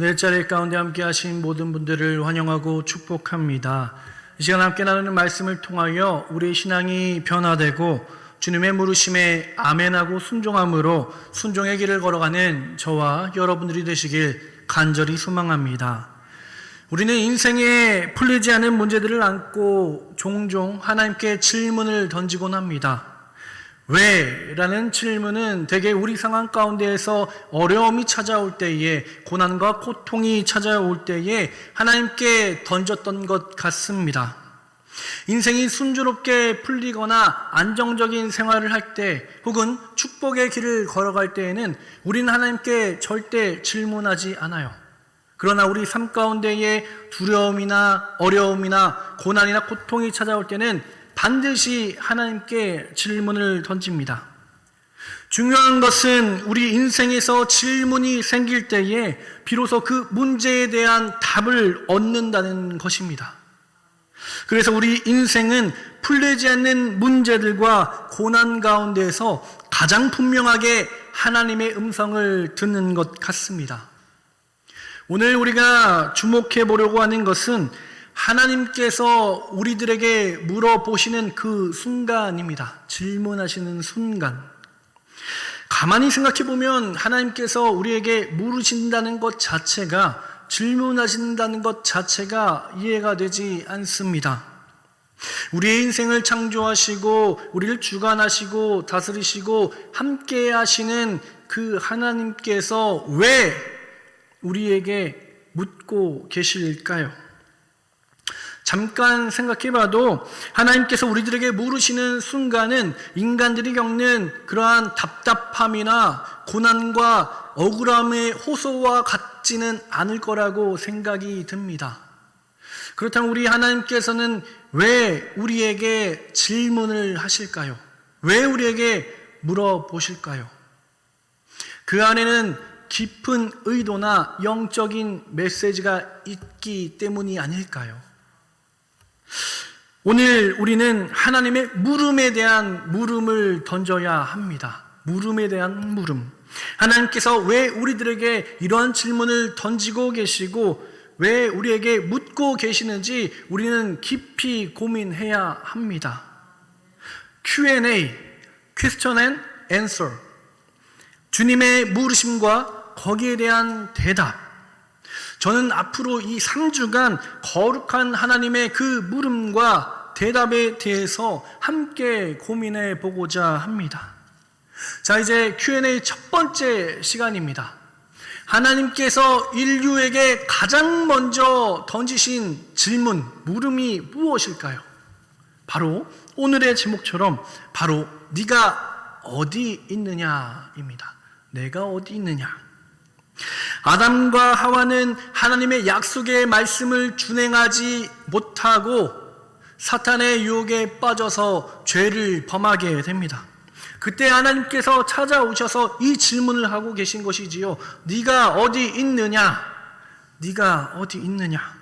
오늘 자리 가운데 함께 하신 모든 분들을 환영하고 축복합니다. 이 시간 함께 나누는 말씀을 통하여 우리의 신앙이 변화되고 주님의 물으심에 아멘하고 순종함으로 순종의 길을 걸어가는 저와 여러분들이 되시길 간절히 소망합니다. 우리는 인생에 풀리지 않은 문제들을 안고 종종 하나님께 질문을 던지곤 합니다. 왜? 라는 질문은 대개 우리 상황 가운데에서 어려움이 찾아올 때에, 고난과 고통이 찾아올 때에 하나님께 던졌던 것 같습니다. 인생이 순조롭게 풀리거나 안정적인 생활을 할 때, 혹은 축복의 길을 걸어갈 때에는 우리는 하나님께 절대 질문하지 않아요. 그러나 우리 삶 가운데에 두려움이나 어려움이나 고난이나 고통이 찾아올 때는 반드시 하나님께 질문을 던집니다. 중요한 것은 우리 인생에서 질문이 생길 때에 비로소 그 문제에 대한 답을 얻는다는 것입니다. 그래서 우리 인생은 풀리지 않는 문제들과 고난 가운데에서 가장 분명하게 하나님의 음성을 듣는 것 같습니다. 오늘 우리가 주목해 보려고 하는 것은 하나님께서 우리들에게 물어보시는 그 순간입니다. 질문하시는 순간. 가만히 생각해 보면 하나님께서 우리에게 물으신다는 것 자체가 질문하신다는 것 자체가 이해가 되지 않습니다. 우리의 인생을 창조하시고 우리를 주관하시고 다스리시고 함께 하시는 그 하나님께서 왜 우리에게 묻고 계실까요? 잠깐 생각해 봐도 하나님께서 우리들에게 물으시는 순간은 인간들이 겪는 그러한 답답함이나 고난과 억울함의 호소와 같지는 않을 거라고 생각이 듭니다. 그렇다면 우리 하나님께서는 왜 우리에게 질문을 하실까요? 왜 우리에게 물어보실까요? 그 안에는 깊은 의도나 영적인 메시지가 있기 때문이 아닐까요? 오늘 우리는 하나님의 물음에 대한 물음을 던져야 합니다. 물음에 대한 물음. 하나님께서 왜 우리들에게 이러한 질문을 던지고 계시고 왜 우리에게 묻고 계시는지 우리는 깊이 고민해야 합니다. Q&A, question and answer. 주님의 물으심과 거기에 대한 대답. 저는 앞으로 이 3주간 거룩한 하나님의 그 물음과 대답에 대해서 함께 고민해 보고자 합니다. 자, 이제 Q&A 첫 번째 시간입니다. 하나님께서 인류에게 가장 먼저 던지신 질문, 물음이 무엇일까요? 바로 오늘의 제목처럼 바로 네가 어디 있느냐입니다. 내가 어디 있느냐? 아담과 하와는 하나님의 약속의 말씀을 준행하지 못하고 사탄의 유혹에 빠져서 죄를 범하게 됩니다. 그때 하나님께서 찾아오셔서 이 질문을 하고 계신 것이지요. 네가 어디 있느냐? 네가 어디 있느냐?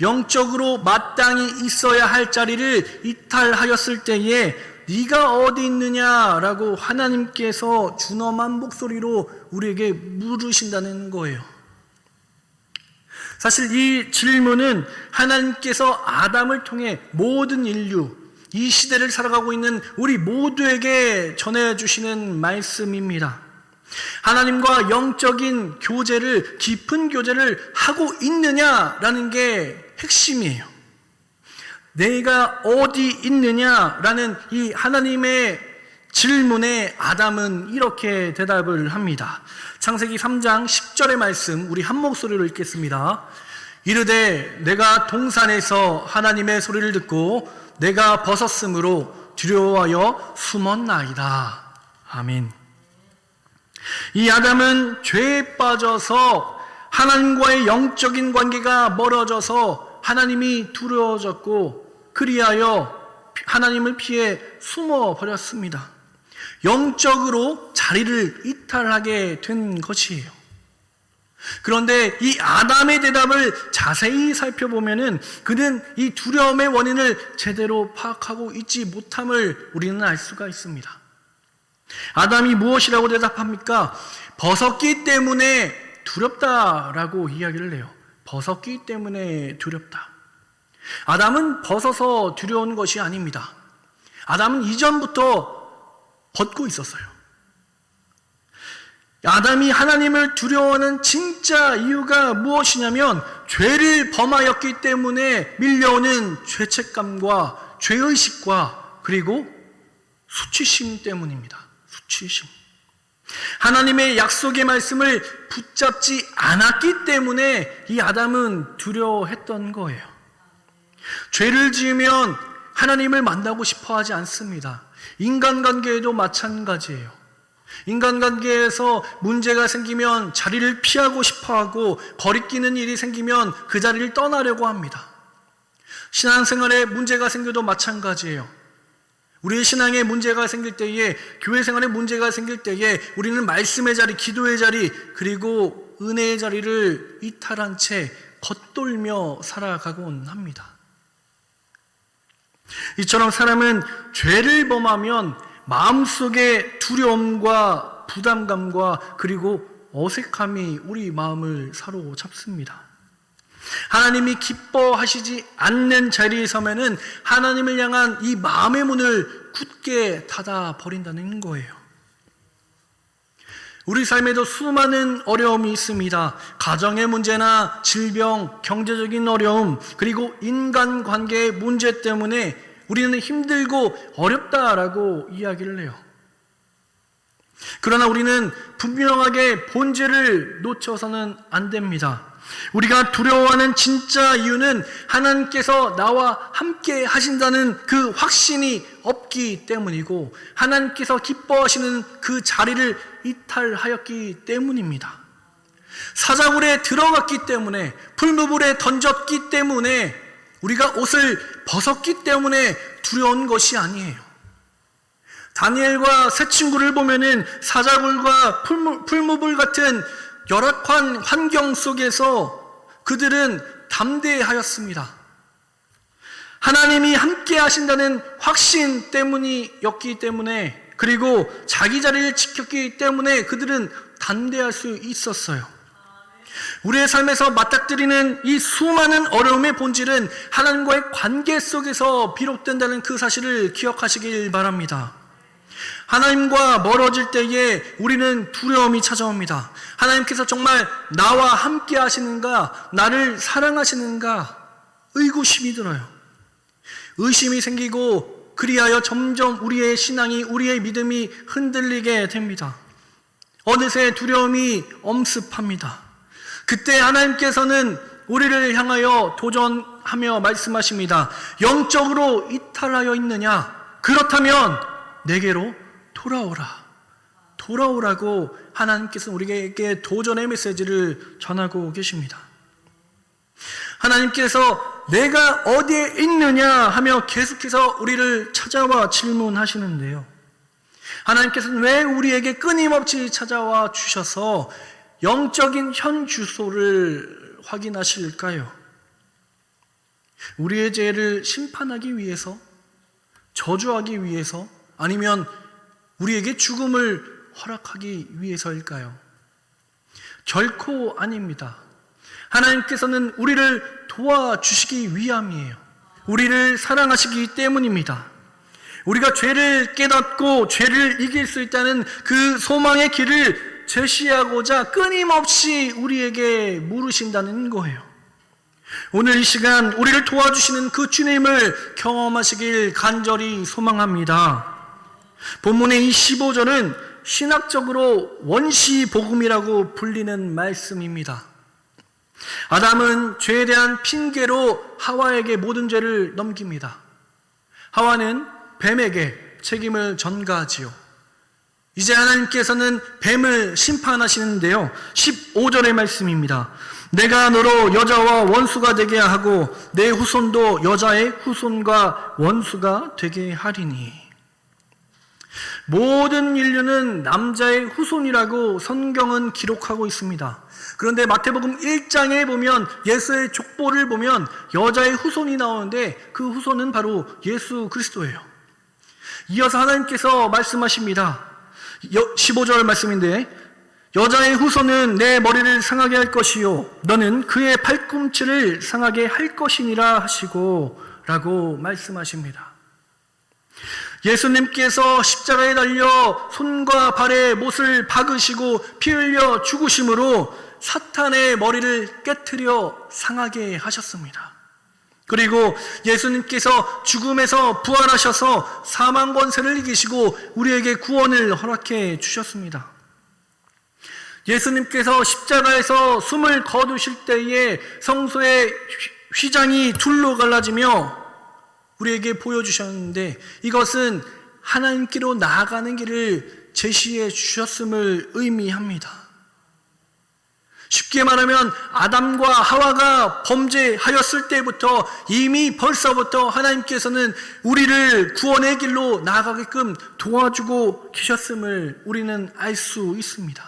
영적으로 마땅히 있어야 할 자리를 이탈하였을 때에 네가 어디 있느냐라고 하나님께서 준엄한 목소리로 우리에게 물으신다는 거예요. 사실 이 질문은 하나님께서 아담을 통해 모든 인류, 이 시대를 살아가고 있는 우리 모두에게 전해주시는 말씀입니다. 하나님과 영적인 교제를, 깊은 교제를 하고 있느냐라는 게 핵심이에요. 내가 어디 있느냐라는 이 하나님의 질문에 아담은 이렇게 대답을 합니다. 창세기 3장 10절의 말씀 우리 한 목소리로 읽겠습니다. 이르되 내가 동산에서 하나님의 소리를 듣고 내가 벗었으므로 두려워하여 숨었나이다. 아멘. 이 아담은 죄에 빠져서 하나님과의 영적인 관계가 멀어져서 하나님이 두려워졌고 그리하여 하나님을 피해 숨어 버렸습니다. 영적으로 자리를 이탈하게 된 것이에요. 그런데 이 아담의 대답을 자세히 살펴보면은 그는 이 두려움의 원인을 제대로 파악하고 있지 못함을 우리는 알 수가 있습니다. 아담이 무엇이라고 대답합니까? 벗었기 때문에 두렵다라고 이야기를 해요. 벗었기 때문에 두렵다. 아담은 벗어서 두려운 것이 아닙니다. 아담은 이전부터 벗고 있었어요. 아담이 하나님을 두려워하는 진짜 이유가 무엇이냐면 죄를 범하였기 때문에 밀려오는 죄책감과 죄의식과 그리고 수치심 때문입니다. 수치심. 하나님의 약속의 말씀을 붙잡지 않았기 때문에 이 아담은 두려워했던 거예요. 죄를 지으면 하나님을 만나고 싶어 하지 않습니다. 인간관계에도 마찬가지예요. 인간관계에서 문제가 생기면 자리를 피하고 싶어 하고 거리끼는 일이 생기면 그 자리를 떠나려고 합니다. 신앙생활에 문제가 생겨도 마찬가지예요. 우리의 신앙에 문제가 생길 때에, 교회 생활에 문제가 생길 때에 우리는 말씀의 자리, 기도의 자리, 그리고 은혜의 자리를 이탈한 채 겉돌며 살아가곤 합니다. 이처럼 사람은 죄를 범하면 마음속에 두려움과 부담감과 그리고 어색함이 우리 마음을 사로잡습니다. 하나님이 기뻐하시지 않는 자리에 서면은 하나님을 향한 이 마음의 문을 굳게 닫아 버린다는 거예요. 우리 삶에도 수많은 어려움이 있습니다. 가정의 문제나 질병, 경제적인 어려움, 그리고 인간 관계의 문제 때문에 우리는 힘들고 어렵다라고 이야기를 해요. 그러나 우리는 분명하게 본질을 놓쳐서는 안 됩니다. 우리가 두려워하는 진짜 이유는 하나님께서 나와 함께 하신다는 그 확신이 없기 때문이고 하나님께서 기뻐하시는 그 자리를 이탈하였기 때문입니다. 사자굴에 들어갔기 때문에 풀무불에 던졌기 때문에 우리가 옷을 벗었기 때문에 두려운 것이 아니에요. 다니엘과 새 친구를 보면은 사자굴과 풀무, 풀무불 같은 열악한 환경 속에서 그들은 담대하였습니다. 하나님이 함께 하신다는 확신 때문이었기 때문에 그리고 자기 자리를 지켰기 때문에 그들은 담대할 수 있었어요. 우리의 삶에서 맞닥뜨리는 이 수많은 어려움의 본질은 하나님과의 관계 속에서 비롯된다는 그 사실을 기억하시길 바랍니다. 하나님과 멀어질 때에 우리는 두려움이 찾아옵니다. 하나님께서 정말 나와 함께 하시는가, 나를 사랑하시는가, 의구심이 들어요. 의심이 생기고, 그리하여 점점 우리의 신앙이, 우리의 믿음이 흔들리게 됩니다. 어느새 두려움이 엄습합니다. 그때 하나님께서는 우리를 향하여 도전하며 말씀하십니다. 영적으로 이탈하여 있느냐? 그렇다면 내게로 돌아오라. 돌아오라고 하나님께서 우리에게 도전의 메시지를 전하고 계십니다. 하나님께서 내가 어디에 있느냐 하며 계속해서 우리를 찾아와 질문하시는데요. 하나님께서는 왜 우리에게 끊임없이 찾아와 주셔서 영적인 현 주소를 확인하실까요? 우리의 죄를 심판하기 위해서, 저주하기 위해서, 아니면 우리에게 죽음을 허락하기 위해서일까요? 결코 아닙니다. 하나님께서는 우리를 도와주시기 위함이에요. 우리를 사랑하시기 때문입니다. 우리가 죄를 깨닫고 죄를 이길 수 있다는 그 소망의 길을 제시하고자 끊임없이 우리에게 물으신다는 거예요. 오늘 이 시간 우리를 도와주시는 그 주님을 경험하시길 간절히 소망합니다. 본문의 이 15절은 신학적으로 원시 복음이라고 불리는 말씀입니다. 아담은 죄에 대한 핑계로 하와에게 모든 죄를 넘깁니다. 하와는 뱀에게 책임을 전가하지요. 이제 하나님께서는 뱀을 심판하시는데요. 15절의 말씀입니다. 내가 너로 여자와 원수가 되게 하고 내 후손도 여자의 후손과 원수가 되게 하리니. 모든 인류는 남자의 후손이라고 성경은 기록하고 있습니다. 그런데 마태복음 1장에 보면 예수의 족보를 보면 여자의 후손이 나오는데 그 후손은 바로 예수 그리스도예요. 이어서 하나님께서 말씀하십니다. 15절 말씀인데 여자의 후손은 내 머리를 상하게 할 것이요 너는 그의 팔꿈치를 상하게 할 것이니라 하시고 라고 말씀하십니다. 예수님께서 십자가에 달려 손과 발에 못을 박으시고 피 흘려 죽으심으로 사탄의 머리를 깨뜨려 상하게 하셨습니다. 그리고 예수님께서 죽음에서 부활하셔서 사망 권세를 이기시고 우리에게 구원을 허락해 주셨습니다. 예수님께서 십자가에서 숨을 거두실 때에 성소의 휘장이 둘로 갈라지며 우리에게 보여주셨는데 이것은 하나님께로 나아가는 길을 제시해 주셨음을 의미합니다. 쉽게 말하면 아담과 하와가 범죄하였을 때부터 이미 벌써부터 하나님께서는 우리를 구원의 길로 나아가게끔 도와주고 계셨음을 우리는 알 수 있습니다.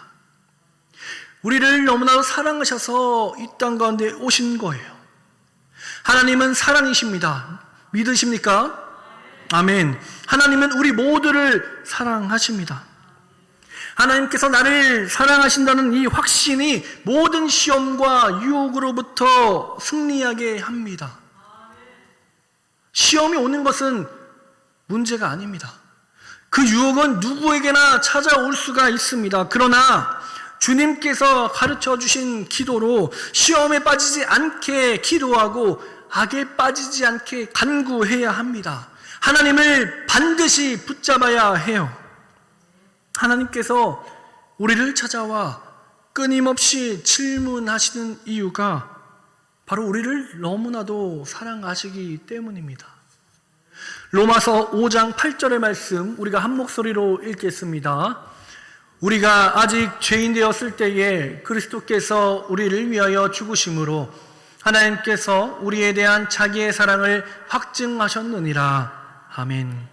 우리를 너무나도 사랑하셔서 이 땅 가운데 오신 거예요. 하나님은 사랑이십니다. 믿으십니까? 아멘. 하나님은 우리 모두를 사랑하십니다. 하나님께서 나를 사랑하신다는 이 확신이 모든 시험과 유혹으로부터 승리하게 합니다. 시험이 오는 것은 문제가 아닙니다. 그 유혹은 누구에게나 찾아올 수가 있습니다. 그러나 주님께서 가르쳐 주신 기도로 시험에 빠지지 않게 기도하고 악에 빠지지 않게 간구해야 합니다. 하나님을 반드시 붙잡아야 해요. 하나님께서 우리를 찾아와 끊임없이 질문하시는 이유가 바로 우리를 너무나도 사랑하시기 때문입니다. 로마서 5장 8절의 말씀 우리가 한 목소리로 읽겠습니다. 우리가 아직 죄인 되었을 때에 그리스도께서 우리를 위하여 죽으심으로 하나님께서 우리에 대한 자기의 사랑을 확증하셨느니라. 아멘.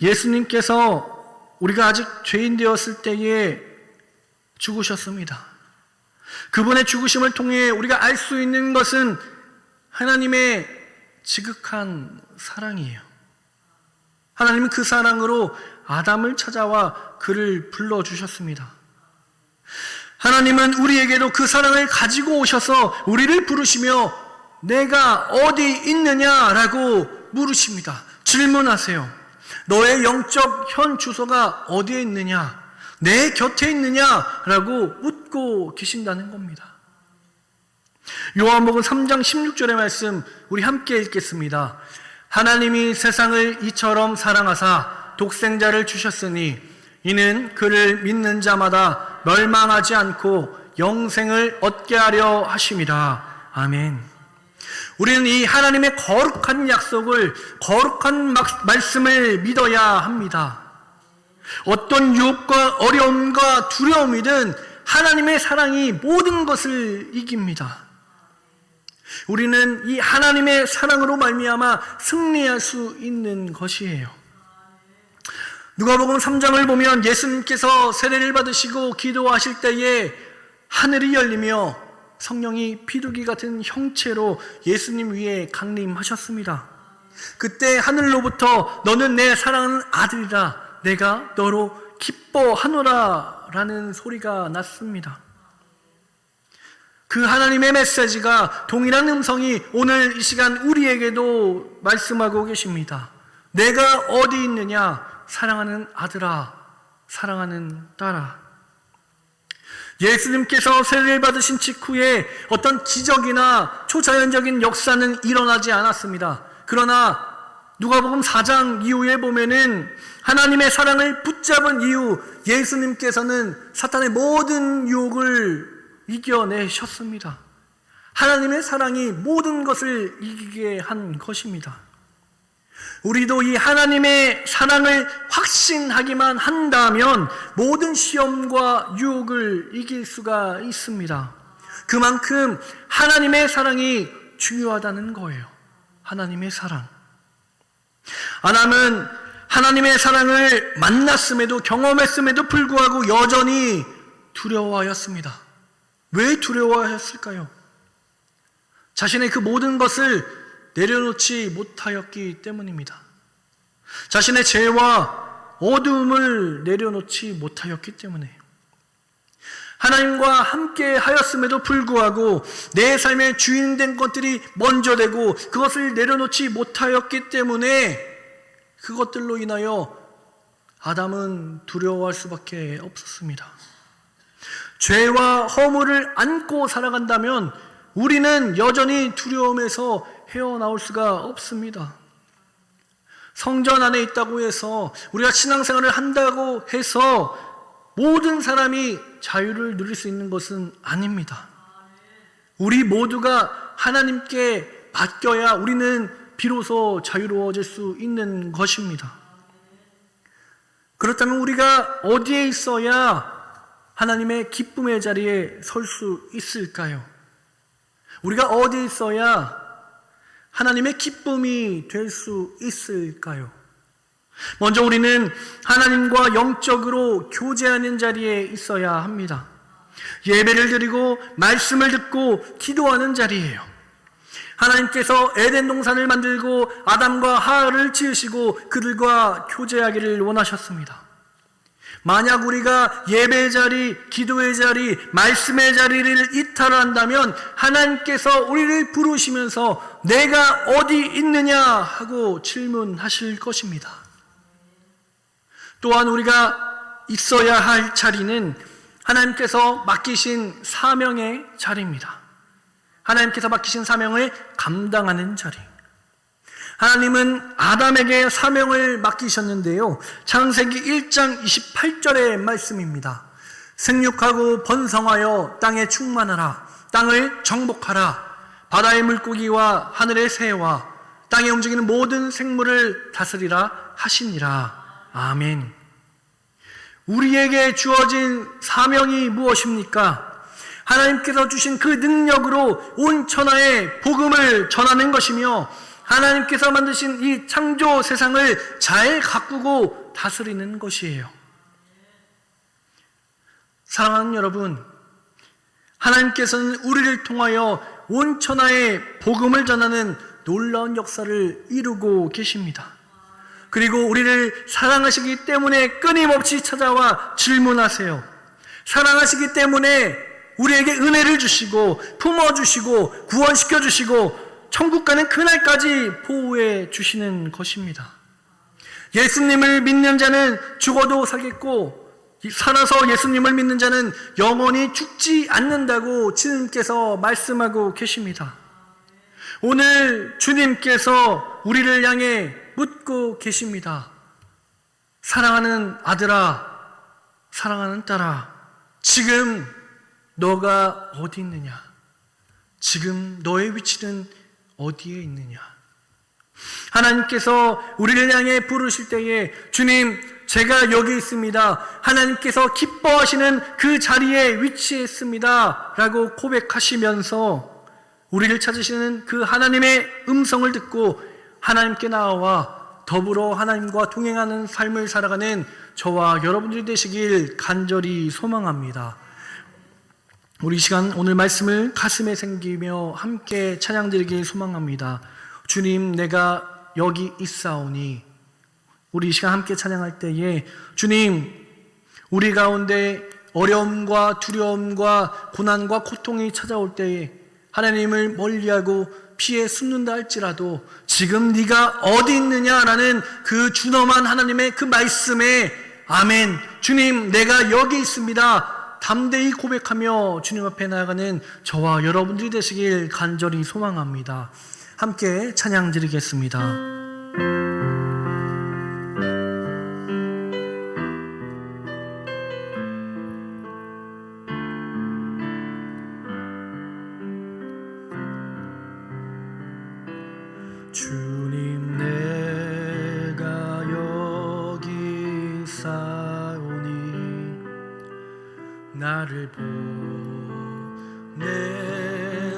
예수님께서 우리가 아직 죄인 되었을 때에 죽으셨습니다. 그분의 죽으심을 통해 우리가 알 수 있는 것은 하나님의 지극한 사랑이에요. 하나님은 그 사랑으로 아담을 찾아와 그를 불러주셨습니다. 하나님은 우리에게도 그 사랑을 가지고 오셔서 우리를 부르시며 내가 어디 있느냐라고 물으십니다. 질문하세요. 너의 영적 현 주소가 어디에 있느냐? 내 곁에 있느냐 라고 묻고 계신다는 겁니다. 요한복음 3장 16절의 말씀 우리 함께 읽겠습니다. 하나님이 세상을 이처럼 사랑하사 독생자를 주셨으니 이는 그를 믿는 자마다 멸망하지 않고 영생을 얻게 하려 하심이라. 아멘. 우리는 이 하나님의 거룩한 약속을, 거룩한 말씀을 믿어야 합니다. 어떤 유혹과 어려움과 두려움이든 하나님의 사랑이 모든 것을 이깁니다. 우리는 이 하나님의 사랑으로 말미암아 승리할 수 있는 것이에요. 누가복음 3장을 보면 예수님께서 세례를 받으시고 기도하실 때에 하늘이 열리며 성령이 비둘기 같은 형체로 예수님 위에 강림하셨습니다. 그때 하늘로부터 너는 내 사랑하는 아들이라 내가 너로 기뻐하노라 라는 소리가 났습니다. 그 하나님의 메시지가 동일한 음성이 오늘 이 시간 우리에게도 말씀하고 계십니다. 내가 어디 있느냐? 사랑하는 아들아, 사랑하는 딸아. 예수님께서 세례를 받으신 직후에 어떤 기적이나 초자연적인 역사는 일어나지 않았습니다. 그러나 누가복음 4장 이후에 보면은 하나님의 사랑을 붙잡은 이후 예수님께서는 사탄의 모든 유혹을 이겨내셨습니다. 하나님의 사랑이 모든 것을 이기게 한 것입니다. 우리도 이 하나님의 사랑을 확신하기만 한다면 모든 시험과 유혹을 이길 수가 있습니다. 그만큼 하나님의 사랑이 중요하다는 거예요. 하나님의 사랑. 아담은 하나님의 사랑을 만났음에도 경험했음에도 불구하고 여전히 두려워하였습니다. 왜 두려워하였을까요? 자신의 그 모든 것을 내려놓지 못하였기 때문입니다. 자신의 죄와 어두움을 내려놓지 못하였기 때문에 하나님과 함께 하였음에도 불구하고 내 삶의 주인 된 것들이 먼저 되고 그것을 내려놓지 못하였기 때문에 그것들로 인하여 아담은 두려워할 수밖에 없었습니다. 죄와 허물을 안고 살아간다면 우리는 여전히 두려움에서 헤어나올 수가 없습니다. 성전 안에 있다고 해서 우리가 신앙생활을 한다고 해서 모든 사람이 자유를 누릴 수 있는 것은 아닙니다. 우리 모두가 하나님께 맡겨야 우리는 비로소 자유로워질 수 있는 것입니다. 그렇다면 우리가 어디에 있어야 하나님의 기쁨의 자리에 설 수 있을까요? 우리가 어디에 있어야 하나님의 기쁨이 될 수 있을까요? 먼저 우리는 하나님과 영적으로 교제하는 자리에 있어야 합니다. 예배를 드리고 말씀을 듣고 기도하는 자리예요. 하나님께서 에덴 동산을 만들고 아담과 하하를 지으시고 그들과 교제하기를 원하셨습니다. 만약 우리가 예배의 자리, 기도의 자리, 말씀의 자리를 이탈한다면 하나님께서 우리를 부르시면서 내가 어디 있느냐 하고 질문하실 것입니다. 또한 우리가 있어야 할 자리는 하나님께서 맡기신 사명의 자리입니다. 하나님께서 맡기신 사명을 감당하는 자리. 하나님은 아담에게 사명을 맡기셨는데요. 창세기 1장 28절의 말씀입니다. 생육하고 번성하여 땅에 충만하라. 땅을 정복하라. 바다의 물고기와 하늘의 새와 땅에 움직이는 모든 생물을 다스리라 하시니라. 아멘. 우리에게 주어진 사명이 무엇입니까? 하나님께서 주신 그 능력으로 온 천하에 복음을 전하는 것이며 하나님께서 만드신 이 창조 세상을 잘 가꾸고 다스리는 것이에요. 사랑하는 여러분, 하나님께서는 우리를 통하여 온 천하에 복음을 전하는 놀라운 역사를 이루고 계십니다. 그리고 우리를 사랑하시기 때문에 끊임없이 찾아와 질문하세요. 사랑하시기 때문에 우리에게 은혜를 주시고 품어주시고 구원시켜주시고 천국 가는 그날까지 보호해 주시는 것입니다. 예수님을 믿는 자는 죽어도 살겠고 살아서 예수님을 믿는 자는 영원히 죽지 않는다고 주님께서 말씀하고 계십니다. 오늘 주님께서 우리를 향해 묻고 계십니다. 사랑하는 아들아, 사랑하는 딸아, 지금 너가 어디 있느냐? 지금 너의 위치는 어디에 있느냐? 하나님께서 우리를 향해 부르실 때에 주님, 제가 여기 있습니다. 하나님께서 기뻐하시는 그 자리에 위치했습니다. 라고 고백하시면서 우리를 찾으시는 그 하나님의 음성을 듣고 하나님께 나와 더불어 하나님과 동행하는 삶을 살아가는 저와 여러분들이 되시길 간절히 소망합니다. 우리 시간 오늘 말씀을 가슴에 생기며 함께 찬양드리길 소망합니다. 주님, 내가 여기 있사오니 우리 시간 함께 찬양할 때에 주님, 우리 가운데 어려움과 두려움과 고난과 고통이 찾아올 때에 하나님을 멀리하고 피해 숨는다 할지라도 지금 네가 어디 있느냐라는 그 준엄한 하나님의 그 말씀에 아멘. 주님, 내가 여기 있습니다. 담대히 고백하며 주님 앞에 나아가는 저와 여러분들이 되시길 간절히 소망합니다. 함께 찬양 드리겠습니다. 주 나를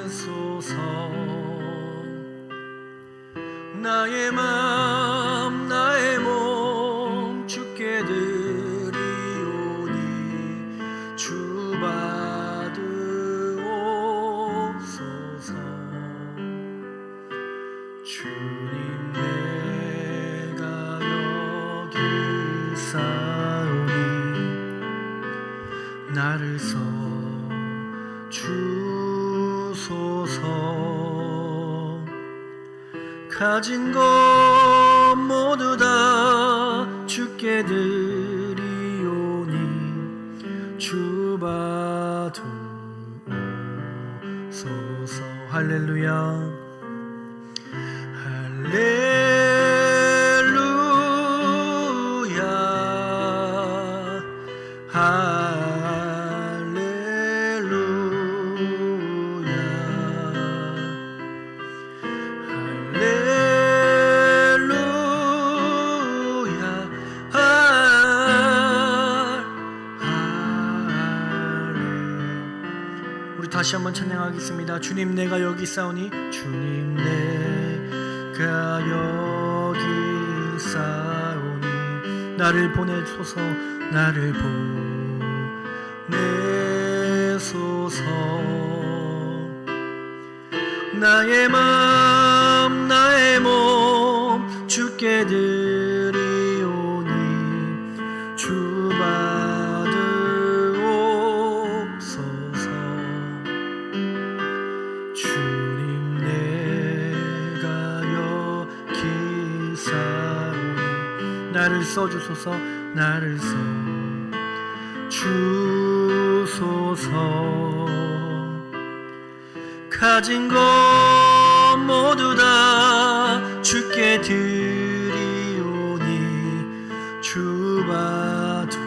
보내소서 주소서. 가진 것 모두 다 죽게 드리오니 주받으소서. 할렐루야. 우리 다시 한번 찬양하겠습니다. 주님 내가 여기 싸우니 주님 내가 여기 싸우니 나를 보내소서 나를 보내소서. 나의 맘 주소서 나를 써. 주소서. 가진 것 모두 다 주께 드리오니 주 받으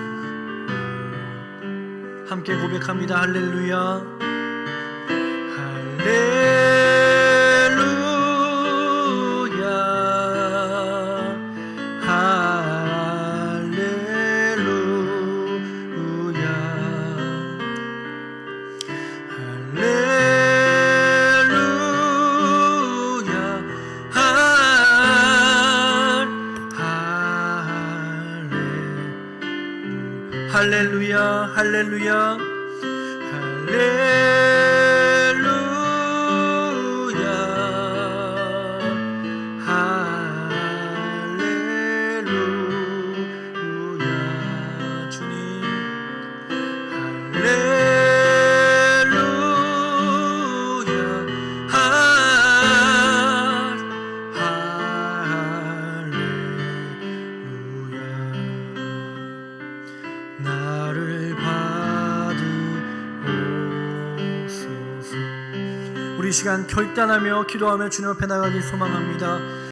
함께 고백합니다. 할렐루야. 할렐루야 할렐루야 할렐루야. 할렐루야 결단하며 기도하며 주님 앞에 나가길 소망합니다